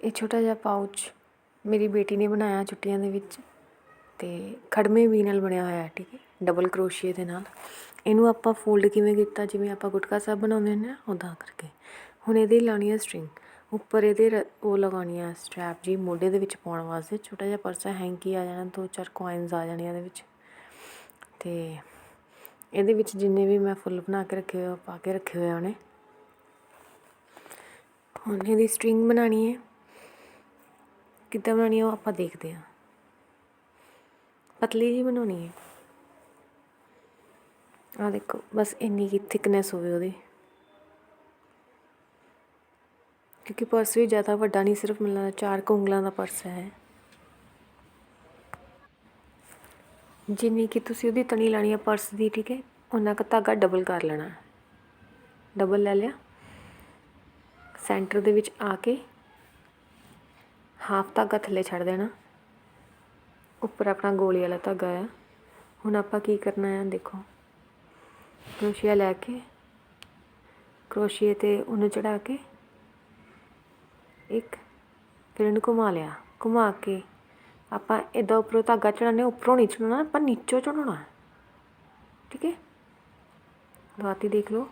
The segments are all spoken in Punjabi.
ਇਹ ਛੋਟਾ ਜਿਹਾ ਪਾਊਚ ਮੇਰੀ ਬੇਟੀ ਨੇ ਬਣਾਇਆ ਛੁੱਟੀਆਂ ਦੇ ਵਿੱਚ ਅਤੇ ਖੜਮੇ ਵੀ ਨਾਲ ਬਣਿਆ ਹੋਇਆ, ਠੀਕ ਹੈ ਡਬਲ ਕਰੋਸ਼ੀਏ ਦੇ ਨਾਲ। ਇਹਨੂੰ ਆਪਾਂ ਫੋਲਡ ਕਿਵੇਂ ਕੀਤਾ? ਜਿਵੇਂ ਆਪਾਂ ਗੁਟਕਾ ਸਾਹਿਬ ਬਣਾਉਂਦੇ ਨੇ ਨਾ ਉਦਾਂ ਕਰਕੇ। ਹੁਣ ਇਹਦੇ ਲਾਉਣੀ ਹੈ ਸਟ੍ਰਿੰਗ ਉੱਪਰ ਇਹਦੇ ਰ- ਉਹ ਲਗਾਉਣੀ ਆ ਸਟ੍ਰੈਪ ਜੀ, ਮੋਢੇ ਦੇ ਵਿੱਚ ਪਾਉਣ ਵਾਸਤੇ। ਛੋਟਾ ਜਿਹਾ ਪਰਸ ਹੈ ਹੈਂਕੀ ਆ ਜਾਣਾ, ਦੋ ਚਾਰ ਕੋਇਨਸ ਆ ਜਾਣੀਆਂ ਇਹਦੇ ਵਿੱਚ। ਤੇ ਇਹਦੇ ਵਿੱਚ ਜਿੰਨੇ ਵੀ ਮੈਂ ਫੁੱਲ ਬਣਾ ਕੇ ਰੱਖੇ ਹੋਏ ਪਾ ਕੇ ਰੱਖੇ ਹੋਏ ਆ ਉਹਨੇ। ਹੁਣ ਇਹਦੀ ਸਟ੍ਰਿੰਗ ਬਣਾਉਣੀ ਹੈ। ਕਿੱਦਾਂ ਬਣਾਉਣੀ ਉਹ ਆਪਾਂ ਦੇਖਦੇ ਹਾਂ। ਪਤਲੀ ਜੀ ਬਣਾਉਣੀ ਹੈ ਆ ਦੇਖੋ, ਬਸ ਇੰਨੀ ਕੀ ਥਿਕਨੈਸ ਹੋਵੇ ਉਹਦੀ। ਕਿਉਂਕਿ ਪਰਸ ਵੀ ਜ਼ਿਆਦਾ ਵੱਡਾ ਨਹੀਂ, ਸਿਰਫ ਮਤਲਬ ਚਾਰ ਕੁ ਦਾ ਪਰਸ ਹੈ ਜਿੰਨੀ ਕਿ ਤੁਸੀਂ ਉਹਦੀ ਤਣੀ ਲਾਣੀ ਹੈ ਪਰਸ ਦੀ, ਠੀਕ ਹੈ ਉਹਨਾਂ ਕੁ ਧਾਗਾ ਡਬਲ ਕਰ ਲੈਣਾ। ਡਬਲ ਲੈ ਲਿਆ। ਸੈਂਟਰ ਦੇ ਵਿੱਚ ਆ ਕੇ ਹਾਫ ਧਾਗਾ ਥੱਲੇ ਛੱਡ ਦੇਣਾ। ਉੱਪਰ ਆਪਣਾ ਗੋਲੀ ਵਾਲਾ ਧਾਗਾ ਆ। ਹੁਣ ਆਪਾਂ ਕੀ ਕਰਨਾ ਹੈ ਦੇਖੋ। ਕਰੋਸ਼ੀਆ ਲੈ ਕੇ, ਕਰੋਸ਼ੀਏ ਤੇ ਉਹਨੂੰ ਚੜਾ ਕੇ ਇੱਕ, ਫਿਰ ਇਹਨੂੰ ਘੁਮਾ ਲਿਆ। ਘੁਮਾ ਕੇ ਆਪਾਂ ਇਦਾਂ ਉੱਪਰੋਂ ਧਾਗਾ ਚੜਾਉਂਦੇ ਉੱਪਰੋਂ ਨਹੀਂ ਚੜਾਉਣਾ ਆਪਾਂ ਨੀਚੋਂ ਚੜਾਉਣਾ ਠੀਕ ਹੈ? ਦੁਆਤੀ ਦੇਖ ਲਓ।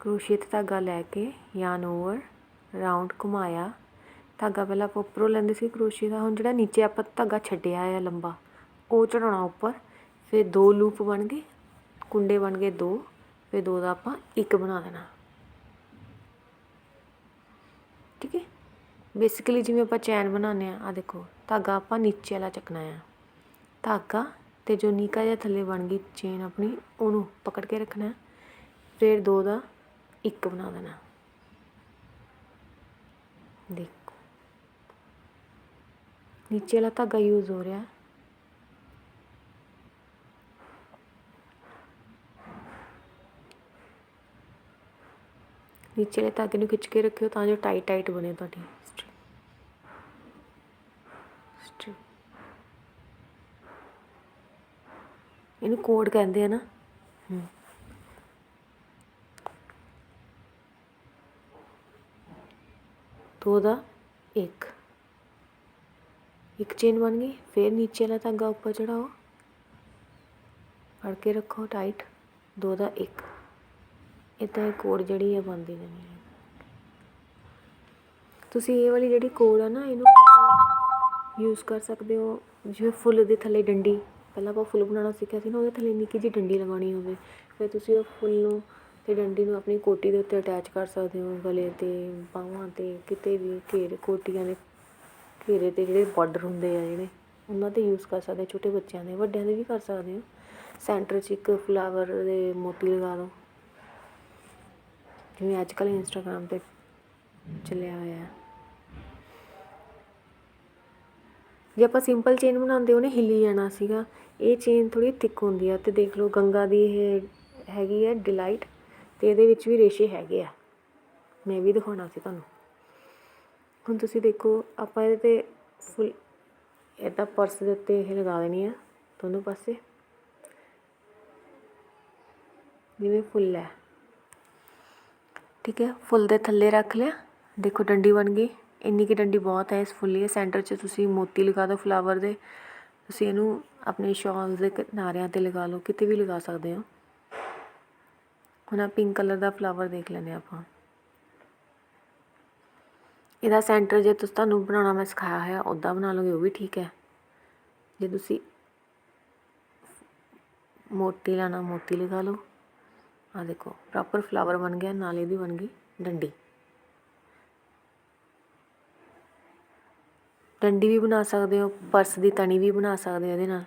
ਕਰੋਸ਼ੀਏ ਤੇ ਧਾਗਾ ਲੈ ਕੇ ਯਾਨ ਓਵਰ ਰਾਊਂਡ ਘੁਮਾਇਆ। ਧਾਗਾ ਪਹਿਲਾਂ ਆਪਾਂ ਉੱਪਰੋਂ ਲੈਂਦੇ ਸੀ ਕਰੋਸ਼ੀਏ ਦਾ। ਹੁਣ ਜਿਹੜਾ ਨੀਚੇ ਆਪਾਂ ਧਾਗਾ ਛੱਡਿਆ ਆ ਲੰਬਾ, ਉਹ ਚੜਾਉਣਾ ਉੱਪਰ। ਫਿਰ ਦੋ ਲੂਪ ਬਣ ਗਏ, ਕੁੰਡੇ ਬਣ ਗਏ ਦੋ। ਫਿਰ ਦੋ ਦਾ ਆਪਾਂ ਇੱਕ ਬਣਾ ਦੇਣਾ। ਠੀਕ ਹੈ? ਬੇਸਿਕਲੀ ਜਿਵੇਂ ਆਪਾਂ ਚੈਨ ਬਣਾਉਂਦੇ ਆ ਆ ਦੇਖੋ, ਧਾਗਾ ਆਪਾਂ ਨੀਚੇ ਵਾਲਾ ਚੱਕਣਾ ਆ। ਧਾਗਾ ਤੇ ਜੋ ਨੀਕਾ ਜਿਹਾ ਥੱਲੇ ਬਣ ਗਈ ਚੇਨ ਆਪਣੀ, ਉਹਨੂੰ ਪਕੜ ਕੇ ਰੱਖਣਾ। ਫਿਰ ਦੋ ਦਾ ਇੱਕ ਬਣਾ ਦੇਣਾ। ਦੇਖੋ ਨੀਚੇ ਵਾਲਾ ਧਾਗਾ ਯੂਜ਼ ਹੋ ਰਿਹਾ ਨੀਚੇ ਵਾਲੇ ਧਾਗੇ ਨੂੰ ਖਿੱਚ ਕੇ ਰੱਖਿਓ ਤਾਂ ਜੋ ਟਾਈਟ ਟਾਈਟ ਬਣੇ ਤੁਹਾਡੀ string। string। ਇਹਨੂੰ ਕੋਡ ਕਹਿੰਦੇ ਆ ਨਾ ਹਮ। ਦੋ ਦਾ ਇੱਕ। ਇੱਕ ਚੇਨ ਬਣ ਗਈ, ਫਿਰ ਨੀਚੇ ਵਾਲਾ ਧਾਗਾ ਉੱਪਰ ਚੜਾਓ ਫੜ ਕੇ ਰੱਖੋ ਟਾਈਟ ਦੋ ਦਾ ਇੱਕ। ਇਦਾਂ ਇਹ ਕੋਡ ਜਿਹੜੀ ਹੈ ਬਣਦੀ ਰਹਿਣੀ ਹੈ ਤੁਸੀਂ ਇਹ ਵਾਲੀ ਜਿਹੜੀ ਕੋਡ ਆ ਨਾ, ਇਹਨੂੰ ਯੂਜ਼ ਕਰ ਸਕਦੇ ਹੋ, ਜਿਵੇਂ ਫੁੱਲ ਦੇ ਥੱਲੇ ਡੰਡੀ। ਪਹਿਲਾਂ ਆਪਾਂ ਫੁੱਲ ਬਣਾਉਣਾ ਸਿੱਖਿਆ ਸੀ ਨਾ, ਉਹਦੇ ਥੱਲੇ ਨਿੱਕੀ ਜਿਹੀ ਡੰਡੀ ਲਗਾਉਣੀ ਹੋਵੇ। ਫਿਰ ਤੁਸੀਂ ਉਹ ਫੁੱਲ ਨੂੰ ਅਤੇ ਡੰਡੀ ਨੂੰ ਆਪਣੀ ਕੋਟੀ ਦੇ ਉੱਤੇ ਅਟੈਚ ਕਰ ਸਕਦੇ ਹੋ, ਗਲੇ ਤੇ, ਬਾਹਾਂ ਤੇ, ਕਿਤੇ ਵੀ ਘੇਰੇ, ਕੋਟੀਆਂ ਦੇ ਘੇਰੇ ਤੇ ਜਿਹੜੇ ਬਾਰਡਰ ਹੁੰਦੇ ਆ ਜਿਹੜੇ, ਉਹਨਾਂ ਤੇ ਯੂਜ਼ ਕਰ ਸਕਦੇ ਛੋਟੇ ਬੱਚਿਆਂ ਦੇ, ਵੱਡਿਆਂ ਦੇ ਵੀ ਕਰ ਸਕਦੇ ਹੋ। ਸੈਂਟਰ 'ਚ ਇੱਕ ਫਲਾਵਰ ਦੇ ਮੋਤੀ ਲਗਾ ਦਿਓ ਜਿਵੇਂ ਅੱਜ ਕੱਲ੍ਹ ਇੰਸਟਾਗ੍ਰਾਮ ਤੇ ਚੱਲਿਆ ਹੋਇਆ ਜੇ ਆਪਾਂ ਸਿੰਪਲ ਚੇਨ ਬਣਾਉਂਦੇ ਉਹਨੇ ਹਿੱਲੀ ਜਾਣਾ ਸੀਗਾ। ਇਹ ਚੇਨ ਥੋੜੀ ਥਿਕ ਹੁੰਦੀ ਆ ਤੇ ਦੇਖ ਲਓ, ਗੰਗਾ ਦੀ ਇਹ ਹੈਗੀ ਹੈ ਡਿਲਾਈਟ ਤੇ ਇਹਦੇ ਵਿੱਚ ਵੀ ਰੇਸ਼ੇ ਹੈਗੇ ਆ। ਮੈਂ ਵੀ ਦਿਖਾਉਣਾ ਸੀ ਤੁਹਾਨੂੰ। ਹੁਣ ਤੁਸੀਂ ਦੇਖੋ, ਆਪਾਂ ਇਹਦੇ ਤੇ ਫੁੱਲ ਇਹਦਾ ਪਰਸ ਦੇ ਉੱਤੇ ਇਹ ਲਗਾ ਦੇਣੀ ਆ, ਦੋਨੋਂ ਪਾਸੇ। ਜਿਵੇਂ ਫੁੱਲ ਹੈ। ਠੀਕ ਹੈ, ਫੁੱਲ ਦੇ ਥੱਲੇ ਰੱਖ ਲਿਆ। ਦੇਖੋ, ਡੰਡੀ ਬਣ ਗਈ। ਇੰਨੀ ਕੀ ਡੰਡੀ ਬਹੁਤ ਹੈ ਇਸ ਫੁੱਲੀ ਦੇ। ਸੈਂਟਰ 'ਚ ਤੁਸੀਂ ਮੋਤੀ ਲਗਾ ਦਿਓ ਫਲਾਵਰ ਦੇ। ਤੁਸੀਂ ਇਹਨੂੰ ਆਪਣੇ ਸ਼ਾਲ ਦੇ ਕਿਨਾਰਿਆਂ ਤੇ ਲਗਾ ਲਓ। ਕਿਤੇ ਵੀ ਲਗਾ ਸਕਦੇ ਹੋ। ਹੁਣ ਆ ਪਿੰਕ ਕਲਰ ਦਾ ਫਲਾਵਰ ਦੇਖ ਲੈਂਦੇ ਹਾਂ ਆਪਾਂ। ਇਹਦਾ ਸੈਂਟਰ ਜੇ ਤੁਸੀਂ ਤੁਹਾਨੂੰ ਬਣਾਉਣਾ ਮੈਂ ਸਿਖਾਇਆ ਹੋਇਆ ਉੱਦਾਂ ਬਣਾ ਲਓਗੇ, ਉਹ ਵੀ ਠੀਕ ਹੈ। ਜੇ ਤੁਸੀਂ ਮੋਤੀ ਲਾਣਾ, ਮੋਤੀ ਲਗਾ ਲਓ। ਆ ਦੇਖੋ ਪ੍ਰੋਪਰ ਫਲਾਵਰ ਬਣ ਗਿਆ, ਨਾਲ ਇਹਦੀ ਬਣ ਗਈ ਡੰਡੀ। ਡੰਡੀ ਵੀ ਬਣਾ ਸਕਦੇ ਹੋ, ਪਰਸ ਦੀ ਤਣੀ ਵੀ ਬਣਾ ਸਕਦੇ ਹੋ ਇਹਦੇ ਨਾਲ।